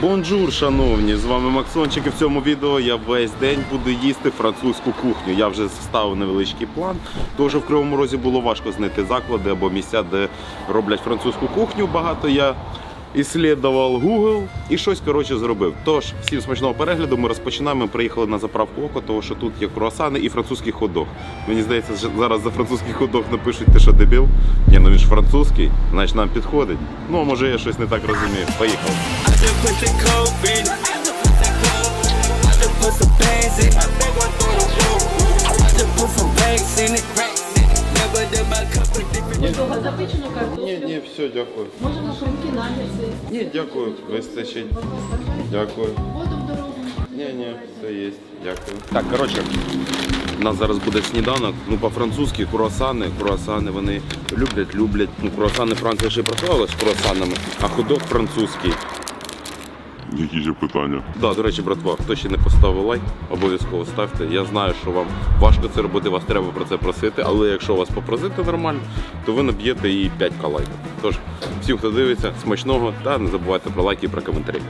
Бонжур, шановні! З вами Максончик і в цьому відео я весь день буду їсти французьку кухню. Я вже ставив невеличкий план. Що в Кривому Розі було важко знайти заклади або місця, де роблять французьку кухню. Багато я іслідував Google і щось коротше зробив. Тож, всім смачного перегляду. Ми розпочинаємо. Ми приїхали на заправку око, тому що тут є круасани і французький хот-дог. Мені здається, зараз за французький хот-дог напишуть, ти що дебіл? Ні, ну він ж французький, значить нам підходить. Ну, може я щось не так розумію. Поїхали. I Того запечену Ні, картоплю. ні, все, дякую. Можемо шумки, нагетси. Ні, дякую, вистачить. Дякую. Воду в дорогу. Ні, ні, все є. Дякую. Так, коротше, у нас зараз буде сніданок. Ну, по-французьки круасани. Круасани вони люблять, люблять. Ну, круасани Франція ще працювала з круасанами, а ходок французький. Які ж питання? Да, до речі, братва, хто ще не поставив лайк, обов'язково ставте. Я знаю, що вам важко це робити, вас треба про це просити, але якщо вас попросити нормально, то ви наб'єте і 5 к лайків. Тож, всім, хто дивиться, смачного та не забувайте про лайки і про коментарі.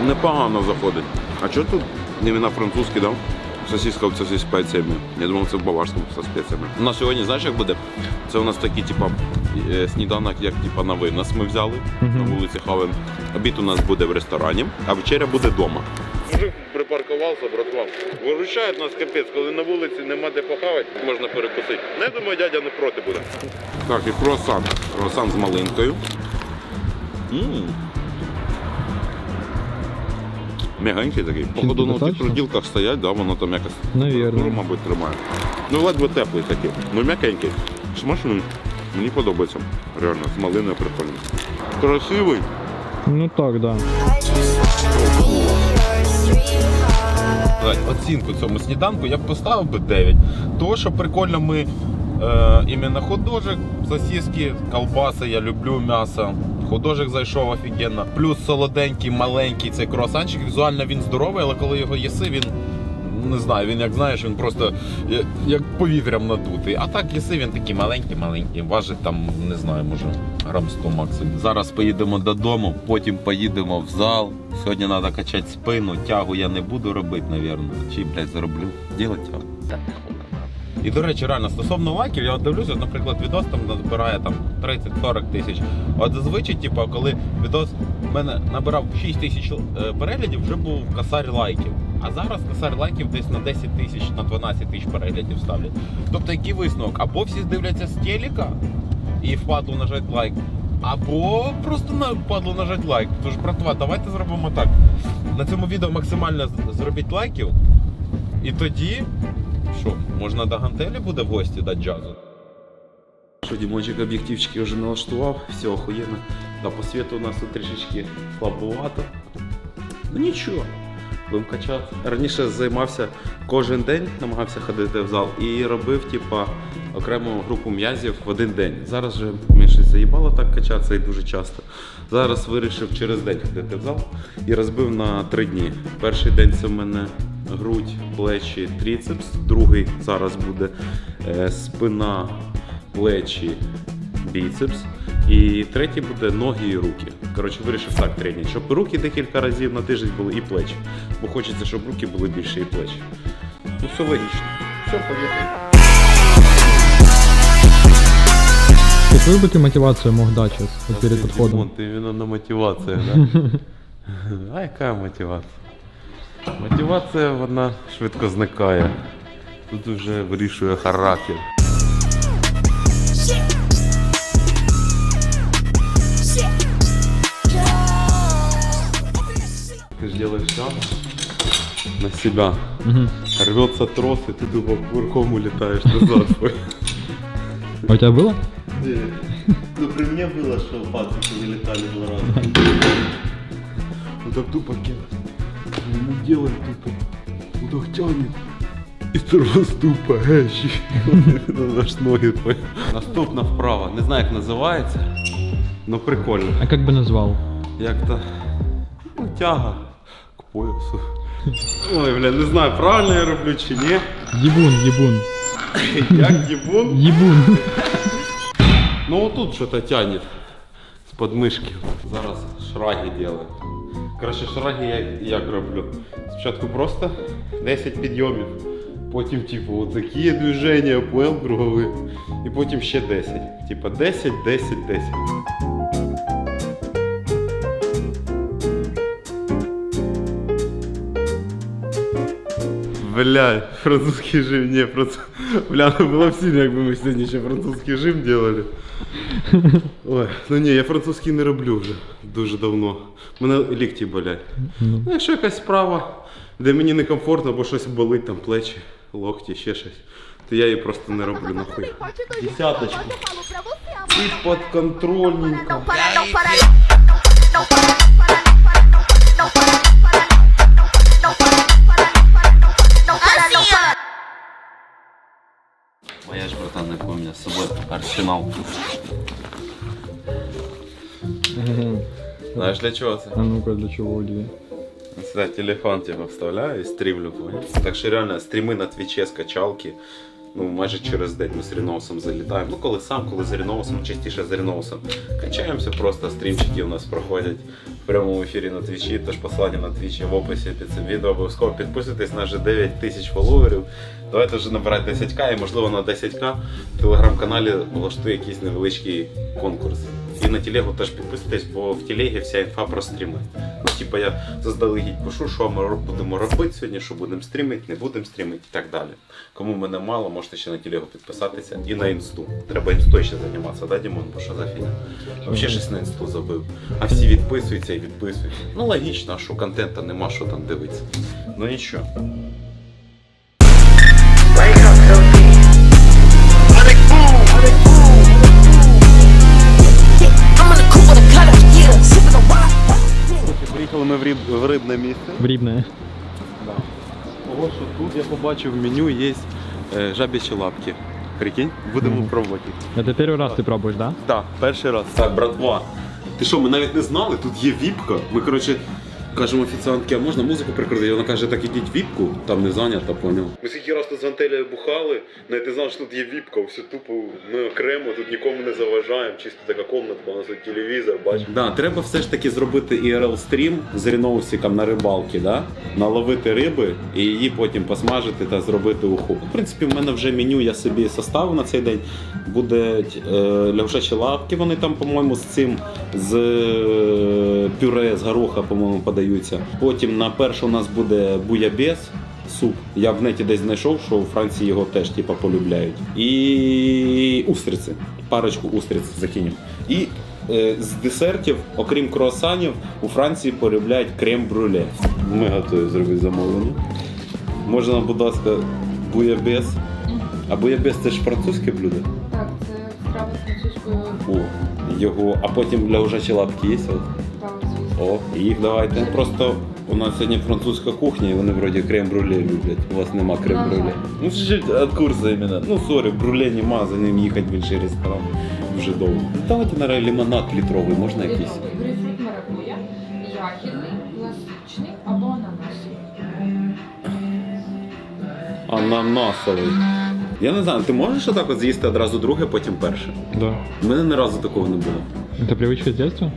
Непогано заходить. А чого тут іменно французький, да? Сосиска це зі спеціями. Я думав, це в баварському зі спеціями. У нас сьогодні, знаєш, як буде? Це у нас такий, типа, е, сніданок, як типа на винос ми взяли на вулиці Хавен. Обід у нас буде в ресторані, а вечеря буде вдома. Мужик припаркувався, братва. Виручають нас капець, коли на вулиці нема де похавати, можна перекусити. Не думаю, дядя не проти буде. Так, і круасан. Круасан з малинкою. М. Мягенький такий. Походу на тих Достатньо? проділках стоять, да, воно там якось температуру, мабуть, тримає. Ну, ледве теплий такий. Ну, м'якенький. Смачний. Мені подобається. Реально, з малиною прикольно. Красивий. Ну так, да. оцінку цьому сніданку я б поставив би 9. Тому що прикольно ми е, іменно художик, сосиски, колбаси, я люблю м'ясо. Художик зайшов офігенно. Плюс солоденький, маленький цей круасанчик. Візуально він здоровий, але коли його їси, він. Не знаю, він як знаєш, він просто як повітрям надутий. А так їси він такий маленький, маленький. Важить там, не знаю, може грам 100 максимум. Зараз поїдемо додому, потім поїдемо в зал. Сьогодні треба качати спину, тягу я не буду робити, напевно. Чи, блядь, зароблю. Ділать тягу. І до речі, реально, стосовно лайків, я от дивлюся, наприклад, відос там набирає там 30-40 тисяч. От зазвичай, типу, коли відос в мене набирав 6 тисяч е, переглядів, вже був косарь лайків. А зараз косарь лайків десь на 10 тисяч, на 12 тисяч переглядів ставлять. Тобто який висновок? Або всі дивляться з телека і впадло нажать лайк, або просто впадло нажать лайк. Тож, братва, давайте зробимо так. На цьому відео максимально зробіть лайків, і тоді що, можна до гантелі буде в гості дати джазу? Що, Дімончик об'єктивчики вже налаштував, все охуєнно. Та по світу у нас тут трішечки слабовато. Ну нічого, будемо качати. Раніше займався кожен день, намагався ходити в зал і робив, типа, окрему групу м'язів в один день. Зараз же мені щось заїбало так качатися і дуже часто. Зараз вирішив через день ходити в зал і розбив на три дні. Перший день це в мене грудь, плечі, тріцепс. Другий зараз буде е, спина, плечі, біцепс. І третій буде ноги і руки. Коротше, вирішив так тренінг, щоб руки декілька разів на тиждень були і плечі. Бо хочеться, щоб руки були більше і плечі. Ну все логічно. Все, поїхали. Какую бы ты мотивацию мог дать сейчас вот перед подходом? Ти іменно на мотивацію, да? а яка мотивація? Мотивація вона швидко зникає. Тут вже вирішує характер. Ты же делаешь все на себя. Мгм. Рвется трос, и ты тупо верхом улетаешь назад. А у тебя было? Ну при мне было, что пацаны вылетали два раза. Вот так тупо кидать. Не делай тупо. Вот так тянет. І трос тупо гещі. Наш ноги твої. Наступна вправа. Не знаю, як називається. Ну прикольно. А как бы назвал? Як то. Ну, тяга к поясу. Ой, бля, не знаю, правильно я роблю чи ні. Ебун, ебун. Як дібун. Ебун. Ну отут що-то тянет. подмишки. Зараз шраги делаю. Коротше, шраги я як роблю. Спочатку просто 10 підйомів, потім, типу, отакі движення, поел кругові, і потім ще 10. Типа 10, 10, 10. Бля, французький жим, не, франц... Бля, ну було б сильно, якби ми сьогодні ще французький жим делали. Ой, ну ні, я французький не роблю вже дуже давно. Мене лікті болять. Ну, якщо якась справа, де мені некомфортно, бо щось болить, там плечі, локті, ще щось, то я її просто не роблю нахуй. Десяточку. І підконтрольненько. Моя ж братан не помню, з собою арсенал. Знаєш для чого це? А ну-ка, для чего Оливия? Сюда телефон типа вставляю і стрімлю, понял? Так що реально стріми на твіче скачалки. Ну, майже через день ми з Ріноусом залітаємо. Ну, коли сам, коли з Ріноусом, частіше з Ріноусом. Качаємося просто, стрімчики у нас проходять в прямому ефірі на твічі, тож посилання на твічі в описі під цим відео. Обов'язково підписуйтесь, на вже 9 тисяч фоловерів. Давайте вже набирати 10к і можливо на 10к в телеграм-каналі влаштує якийсь невеличкий конкурс. І на телегу теж підписуйтесь, бо в телегі вся інфа про стріми. Ну, типа я заздалегідь пишу, що ми будемо робити сьогодні, що будемо стрімити, не будемо стрімити і так далі. Кому мене мало, можете ще на телегу підписатися і на інсту. Треба інстою ще займатися, да, Дімон? Бо що за фігня? Взагалі щось на інсту забив. А всі відписуються і відписуються. Ну логічно, що контента нема, що там дивитися. Ну нічого. рибне місце. В Рибное. Ого, що тут я побачив в меню є е, жабячі лапки. Прикинь, будемо Мгм. пробувати. Это первый раз ты пробуешь, да? Так, перший раз. Так, братва. Ти що, ми навіть не знали, тут є віпка. Ми, коротше, кажемо офіціантки, а можна музику прикрити? І вона каже, так ідіть віпку, там не зайнято, поняв. Ми скільки раз тут з Антелією бухали, навіть не знав, що тут є віпка, все тупо ми окремо, тут нікому не заважаємо, чисто така комнатка, у нас тут телевізор, бачиш. Да, треба все ж таки зробити IRL стрім з Ріноусиком на рибалки, да? наловити риби і її потім посмажити та зробити уху. В принципі, в мене вже меню я собі составив на цей день. Буде е, лягушачі лапки, вони там, по-моєму, з цим з е, пюре з гороха, по-моєму, подаються. Потім на перше у нас буде буябес. Суп. Я в неті десь знайшов, що у Франції його теж типа полюбляють. І устриці. Парочку устриць закинемо. І е, з десертів, окрім круасанів, у Франції полюбляють крем-брюле. Ми готові зробити замовлення. Можна, будь ласка, буябес. А буябес це ж французьке блюдо? Так, це страва з французькою О, його, а потім лягушачі лапки є. О, їх давайте. Просто у нас сьогодні французька кухня, і вони вроді крем-брюле люблять. У вас нема крем-брюле. Ну, чуть від курсу іменно. Ну, сорі, брюле нема, за ним їхати в інший ресторан дуже довго. Давайте, наразі, лимонад літровий, можна якийсь? Грейпфрут маракуя, ягідний, класичний або ананасовий. Ананасовий. Я не знаю, ти можеш отак от з'їсти одразу друге, потім перше? Да. У мене ні разу такого не було. Это привычка с детства?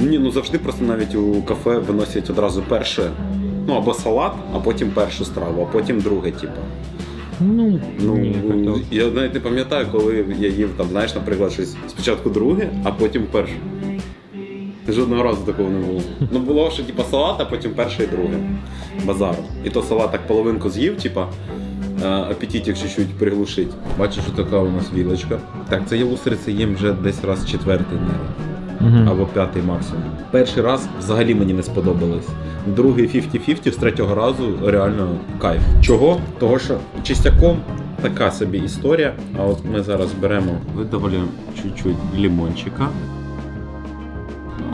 Ні, ну завжди просто навіть у кафе виносять одразу перше. Ну або салат, а потім першу страву, а потім друге, типу. Ну, Ну, как-то... я навіть не пам'ятаю, коли я їв там, знаєш, наприклад, щось спочатку друге, а потім перше. Жодного разу такого не було. Ну було, що типа салат, а потім перше і друге. Базару. І то салат так половинку з'їв, типа. е, Апетитик чуть-чуть приглушить. Бачиш, що така у нас вілочка. Так, це я устриці їм вже десь раз четвертий, мабуть Мгм. або п'ятий максимум. Перший раз взагалі мені не сподобалось. Другий 50-50 з третього разу реально кайф. Чого? Того що чистяком така собі історія. А от ми зараз беремо, видавлюємо чуть-чуть лимончика.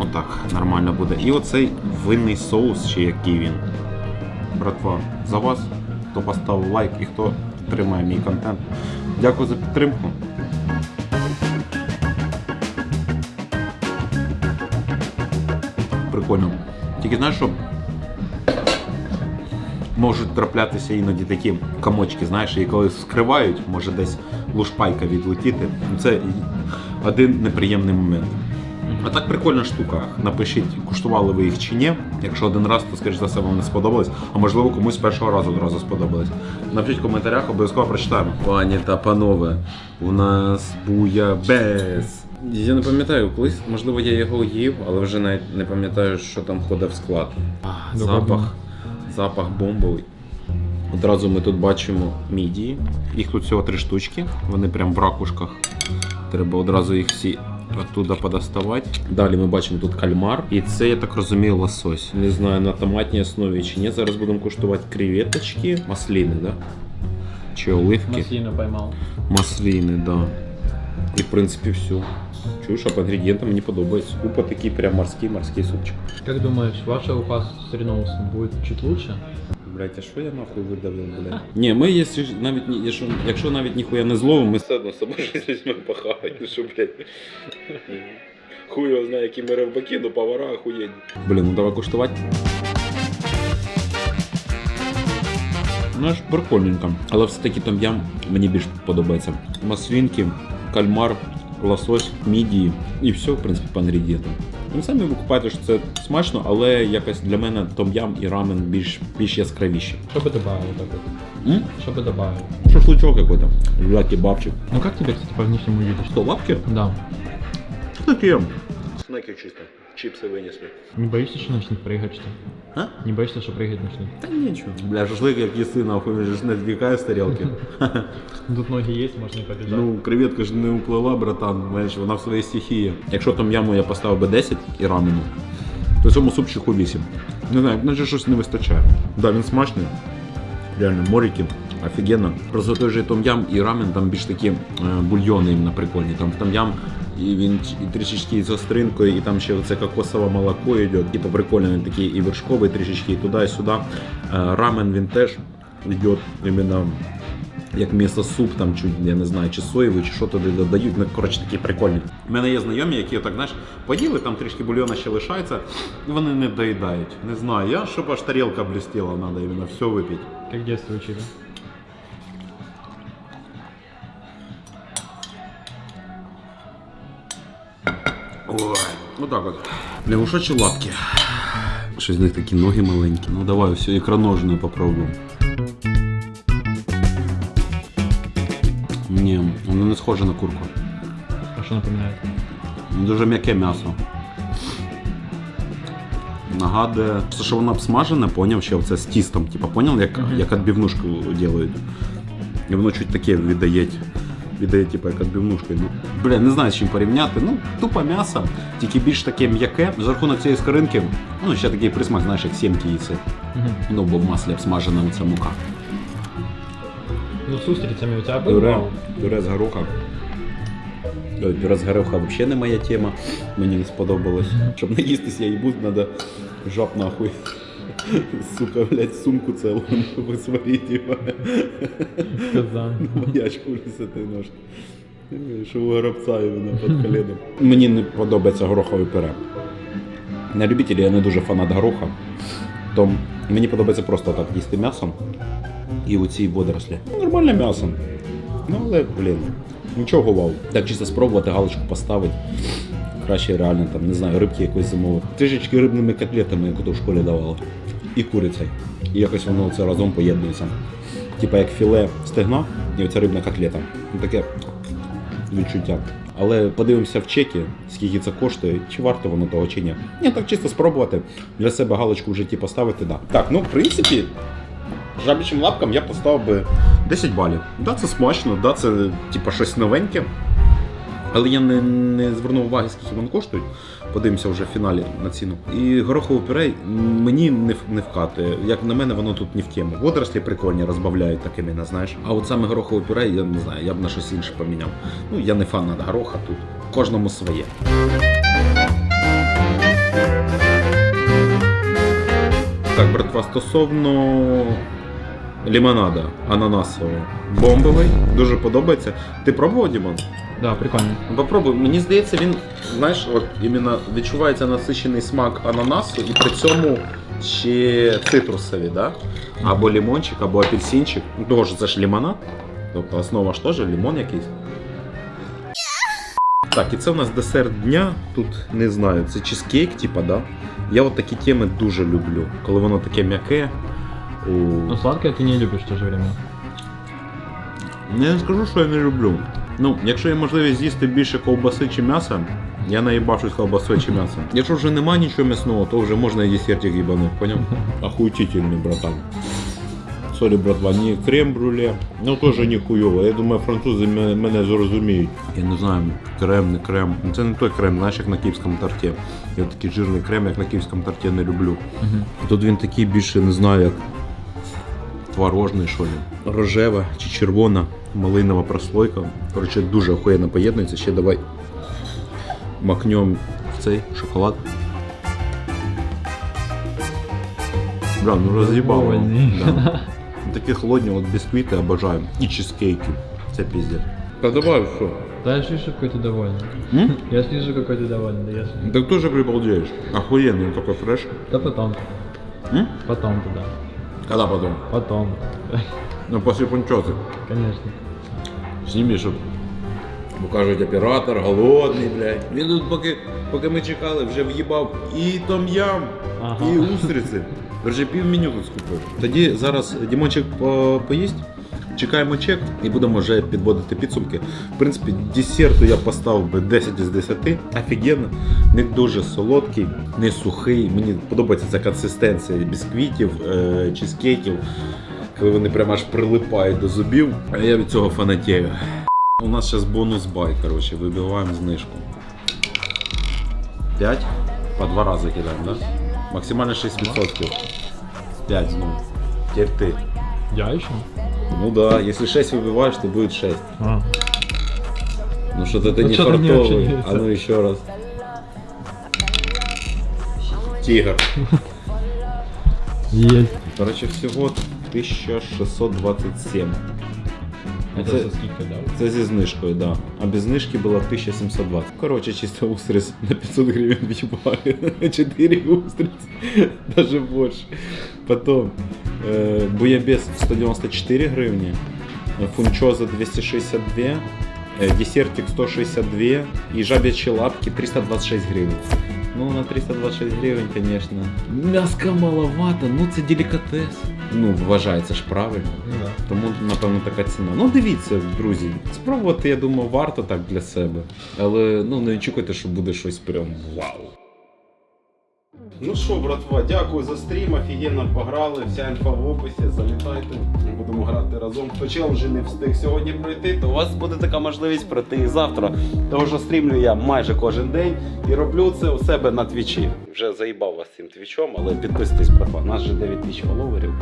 Отак нормально буде. І оцей винний соус, ще який він. Братва, за вас, хто поставив лайк і хто підтримує мій контент. Дякую за підтримку. Прикольно. Тільки знаєш, що можуть траплятися іноді такі комочки, знаєш, і коли скривають, може десь лушпайка відлетіти. Це один неприємний момент. А так прикольна штука. Напишіть, куштували ви їх чи ні. Якщо один раз, то скоріш за все вам не сподобалось. А можливо комусь першого разу одразу сподобалось. Напишіть в коментарях, обов'язково прочитаємо. Пані та панове, у нас буябес. Я не пам'ятаю, колись, можливо, я його їв, але вже навіть не пам'ятаю, що там входить в склад. Запах, запах бомбовий. Одразу ми тут бачимо мідії. Їх тут всього три штучки. Вони прям в ракушках. Треба одразу їх всі оттуда подоставати. Далі ми бачимо тут кальмар. І це, я так розумію, лосось. Не знаю, на томатній основі чи ні. Зараз будемо куштувати креветочки. Масліни, да? Чи оливки? Масліну поймав. Масліни, да. В принципі все. Чуєш, а по інгредієнтам мені подобається. Купа такий прям морський, морський супчик. Как думаешь, ваша уха с соусом будет чуть лучше? Блять, а що я нахуй видавив, блядь? Ні, ми, якщо навіть ні- якщо, якщо навіть ніхуя не зловимо, ми все одно з собою щось візьмемо похавати, що, блядь. Хуй його знає, які ми ревбаки, ну повара охуєнні. Блін, ну давай куштувати. Ну аж прикольненько. Але все-таки там ям мені більш подобається. Маслінки, кальмар, лосось, мідії і все, в принципі, по інгредієнтам. Ви самі ви купаєте, що це смачно, але якось для мене том-ям і рамен більш, більш яскравіші. Что бы добавил вот так вот? М? Что бы добавил? Шашлычок какой-то. Ля кебабчик. Ну как тебе, кстати, по внешнему виду? Что, лапки? Да. Такие. Снеки чисто. Чипсы вынесли. Не боишься, что начнет прыгать, что ли? А? Не боишься, что прыгать начнет? Да ничего. Бля, шашлык як їси, нахуй, він же ж не двігає з тарілки. Тут ноги есть, можно и побежать. Ну, креветка ж не уплила, братан, знаєш, вона в своїй стихії. Якщо там яму я поставив би 10 і рамену, то цьому супчику 8. Не знаю, наче щось не вистачає. Да, він смачний. Реально, моріки. Офігенно. Просто той же том-ям і рамен там більш такі е, бульйони іменно прикольні. Там в том-ям і він і трішечки з остринкою, і там ще оце кокосове молоко йде. Типу прикольно, він такий і вершковий трішечки, і туди, і сюди. Е, Рамен він теж йде іменно як м'ясо суп, там чуть, я не знаю, чи соєвий, чи що туди додають. Ну, коротше, такі прикольні. У мене є знайомі, які так, знаєш, поїли, там трішки бульйона ще лишається, і вони не доїдають. Не знаю, я, щоб аж тарілка блістіла, треба іменно все випити. Как в детстве Ой, отак от. Лягушачі лапки. Щось з них такі ноги маленькі. Ну давай, все, ікроножне попробуємо. Ні, воно не схоже на курку. А что напоминает? Дуже м'яке м'ясо. Нагадує, що вона обсмажена, поняв, ще це з тістом. Типа, поняв, як, як відбивнушку роблять. І воно чуть таке віддає. Віддає, типу, як відбивнушку. Ну, бля, не знаю, з чим порівняти. Ну, тупо м'ясо, тільки більш таке м'яке. За рахунок цієї скоринки, ну, ще такий присмак, знаєш, як сімки яйце. Мгм. Ну, бо в маслі обсмажена оця мука. Ну с устрицами у был? Пюре, пюре з гороха. Ой, пюре з гороха взагалі не моя тема. Мені не сподобалось. Щоб наїстись я їбу, треба жаб нахуй. Сука, блядь, сумку целу нахуй сварити. Казан. Моя шкурисати ножки. Що у горобця іменно під коленом. Мені не подобається горохове пюре. На любителі я не дуже фанат гороха. То мені подобається просто так їсти м'ясом і оці водорослі. Нормальне м'ясо. Ну але, блін, нічого вау. Так чисто спробувати, галочку поставити. Краще реально там, не знаю, рибки якось замовити. Трішечки рибними котлетами, як ото в школі давали. І курицею. І якось воно це разом поєднується. Типа як філе стегна і оця рибна котлета. Ну, таке відчуття. Але подивимося в чеки, скільки це коштує, чи варто воно того чи ні. Ні, так чисто спробувати. Для себе галочку в житті поставити, да. Так, ну в принципі, жабічим лапкам я поставив би 10 балів. Да, це смачно, да, це типа щось новеньке. Але я не, не звернув уваги, скільки вони коштують. Подивимося вже в фіналі на ціну. І горохове пюре мені не, не вкатує. Як на мене, воно тут не в тему. Водорослі прикольні розбавляють такими, не знаєш. А от саме горохове пюре, я не знаю, я б на щось інше поміняв. Ну, я не фанат гороха тут. Кожному своє. Так, братва, стосовно лимонада ананасового. Бомбовий, дуже подобається. Ти пробував, Дімон? Да, прикольно. Попробуй. Мені здається, він, знаєш, от іменно відчувається насичений смак ананасу і при цьому ще цитрусові, да? Або лимончик, або апельсинчик. Ну, того це ж лимонад. Тобто основа ж теж лимон якийсь. Так, і це у нас десерт дня. Тут не знаю, це чизкейк, типа, да? Я от такі теми дуже люблю. Коли воно таке м'яке. у- Ну сладкое ты не любишь в то же время. Ну, Я не скажу, що я не люблю. Ну, якщо є можливість з'їсти більше ковбаси чи м'яса, я наїбачусь ковбасою чи м'ясом. Якщо вже нема нічого м'ясного, то вже можна і десертик їбануть, поняв? Охуїтельний, братан. Сорі, братва, не крем-брюле, ну теж не хуйово. Я думаю, французи мене зрозуміють. Я не знаю, крем, не крем. Ну, Це не той крем, знаєш, як на київському торті. Я такий жирний крем, як на київському торті не люблю. Тут він такий більше не знаю, як творожний, що ли. Рожева чи червона малинова прослойка. Коротше, дуже охуєнно поєднується. Ще давай макнем в цей шоколад. Бля, ну роз'їбало. Довольний. Да. Такі холодні от бісквіти обожаю. І чизкейки. Це піздець. Та давай що? Да я слышу, какой ты довольный. М? Я слышу, какой ты довольный, да я слышу. Так тоже прибалдеешь. Охуенный такой фреш. Да потом. М? Потом туда. Когда потом? Потом. Ну, после пунчоти. Конечно. Снімі, щоб бо кажуть, оператор голодний, блядь. Він тут поки, поки ми чекали, вже в'їбав і том-ям, Ага. і устриці. Вже пів меню тут скупив. Тоді зараз Дімончик по- поїсть. Чекаємо чек і будемо вже підводити підсумки. В принципі, десерту я поставив би 10 із 10. Офігенно. Не дуже солодкий, не сухий. Мені подобається ця консистенція бісквітів, е, чизкейків, коли вони прямо аж прилипають до зубів. А я від цього фанатію. У нас зараз бонус бай, коротше, вибиваємо знижку. 5 по два рази кидаємо, да? Максимально 6%. 5 знову. Теперь ты. Я еще? Ну да, если 6 выбиваешь, то будет 6. А. Ну что-то ты Ну не не фартовый. общается. А ну еще раз. Тигр. Есть. Короче, всего 1627. Это Це, скидкой, да? це зі знижкою, да. А без знижки було 1720. Короче, чисто устриц на 500 гривен въебали. 4 устриц. Даже больше. Потом буябес 194 гривни. э, Фунчоза 262. э, Десертик 162 и жабячие лапки 326 гривен. Ну, на 326 гривень, конечно. Мяска маловато, ну це делікатес. Ну, вважається ж правильно. Ну да. Тому, напевно, така ціна. Ну, дивіться, друзі, спробувати, я думаю, варто так для себе. Але ну не очікуйте, що буде щось прям вау. Ну що, братва, дякую за стрім, офігенно пограли, вся інфа в описі, залітайте, будемо грати разом. Хто челенджі не встиг сьогодні пройти, то у вас буде така можливість пройти і завтра. Тому що стрімлю я майже кожен день і роблю це у себе на твічі. Вже заїбав вас цим твічом, але підписуйтесь, братва. Нас вже 9 тисяч фоловерів,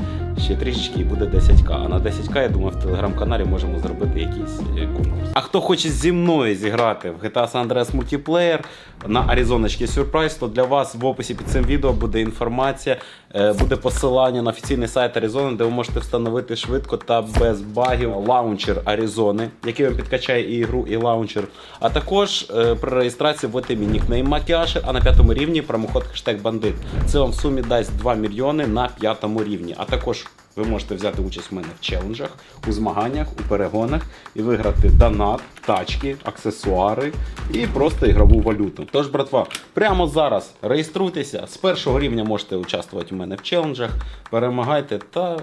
ще трішечки і буде 10к. А на 10к, я думаю, в телеграм-каналі можемо зробити якийсь е, конкурс. А хто хоче зі мною зіграти в GTA San Andreas Multiplayer на Аризоночки Сюрприз, то для вас в описі під цим відео буде інформація, буде посилання на офіційний сайт Аризони, де ви можете встановити швидко та без багів лаунчер Аризони, який вам підкачає і ігру, і лаунчер. А також е, при реєстрації вводите мій нікнейм Макіашер, а на п'ятому рівні промокод хештег бандит. Це вам в сумі дасть 2 мільйони на п'ятому рівні. А також ви можете взяти участь в мене в челенджах, у змаганнях, у перегонах і виграти донат, тачки, аксесуари і просто ігрову валюту. Тож, братва, прямо зараз реєструйтеся. З першого рівня можете участвувати у мене в челенджах, перемагайте та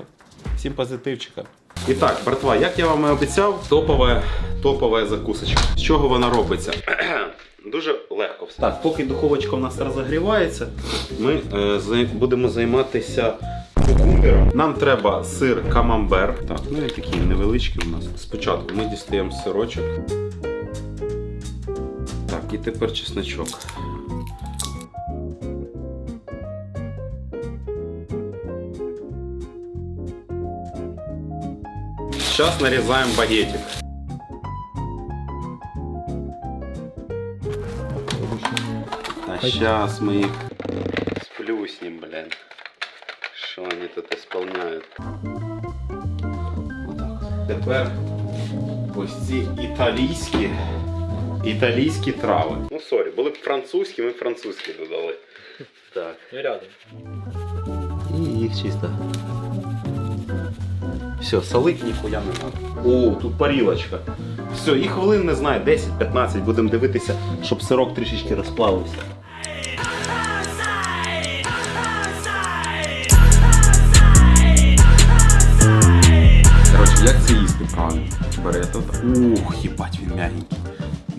всім позитивчика. І так, братва, як я вам і обіцяв, топова, топова закусочка. З чого вона робиться? Дуже легко все. Так, поки духовочка у нас розігрівається, ми е, будемо займатися кукумбером. Нам треба сир камамбер. Так, ну і такий невеличкий у нас. Спочатку ми дістаємо сирочок. Так, і тепер чесночок. Сейчас нарезаем багетик. А сейчас мы их Исполняють? Отак. Тепер ось ці італійські, італійські трави. Ну, сорі, були б французькі, ми французькі додали. Так. Я рядом. І їх чисто. Все, солить ніхуя не надо. О, тут парілочка. Все, і хвилин не знаю, 10-15 будемо дивитися, щоб сирок трішечки розплавився. Це їсти правильно? Бери тут. Ух, їбать, він м'ягенький.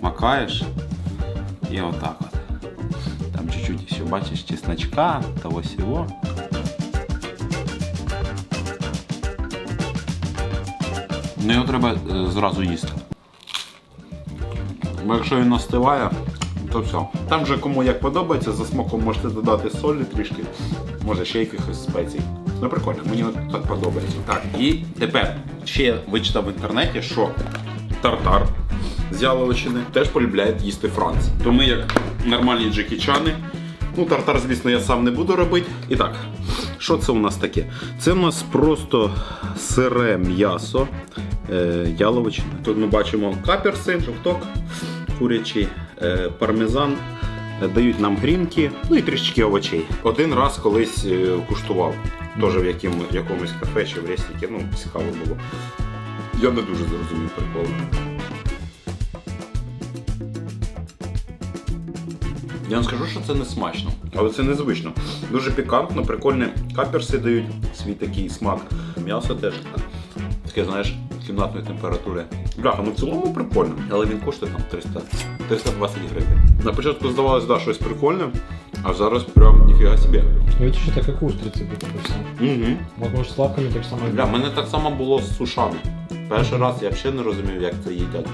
Макаєш і отак от. Там чуть-чуть ще бачиш чесночка, того всього. Ну його треба е, зразу їсти. Бо якщо він остиває, то все. Там вже кому як подобається, за смаком можете додати солі трішки, може ще якихось спецій. Ну прикольно, мені так подобається. Так, і тепер ще вичитав в інтернеті, що тартар з яловичини теж полюбляють їсти Франції. То ми, як нормальні джекічани, ну тартар, звісно, я сам не буду робити. І так, що це у нас таке? Це у нас просто сире м'ясо е, яловичини. Тут ми бачимо каперси, жовток, курячий, е, пармезан. е, Дають нам грінки, ну і трішечки овочей. Один раз колись е, куштував, теж в яким, якомусь кафе чи в рестіки, ну, цікаво було. Я не дуже зрозумів прикол. Я вам скажу, що це не смачно, але це незвично. Дуже пікантно, прикольні каперси дають свій такий смак. М'ясо теж таке, знаєш, кімнатної температури. Бляха, ну в цілому прикольно, але він коштує там 300, 320 гривень. На початку здавалось, да, щось прикольне, а зараз прям ніфіга собі. Видите, що таке кустриці тут все. Угу. Можна ж славками так само. Бля, мене так само було з сушами. Перший раз я взагалі не розумів, як це їдять.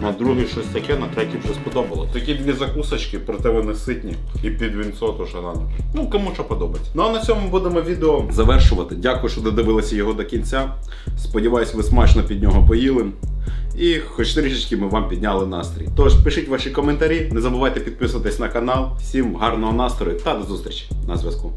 На другий щось таке, на третій вже сподобало. Такі дві закусочки, проте вони ситні. І під вінцо то що надо. Ну, кому що подобається. Ну а на цьому будемо відео завершувати. Дякую, що додивилися його до кінця. Сподіваюсь, ви смачно під нього поїли. І хоч трішечки ми вам підняли настрій. Тож пишіть ваші коментарі, не забувайте підписуватись на канал. Всім гарного настрою та до зустрічі на зв'язку.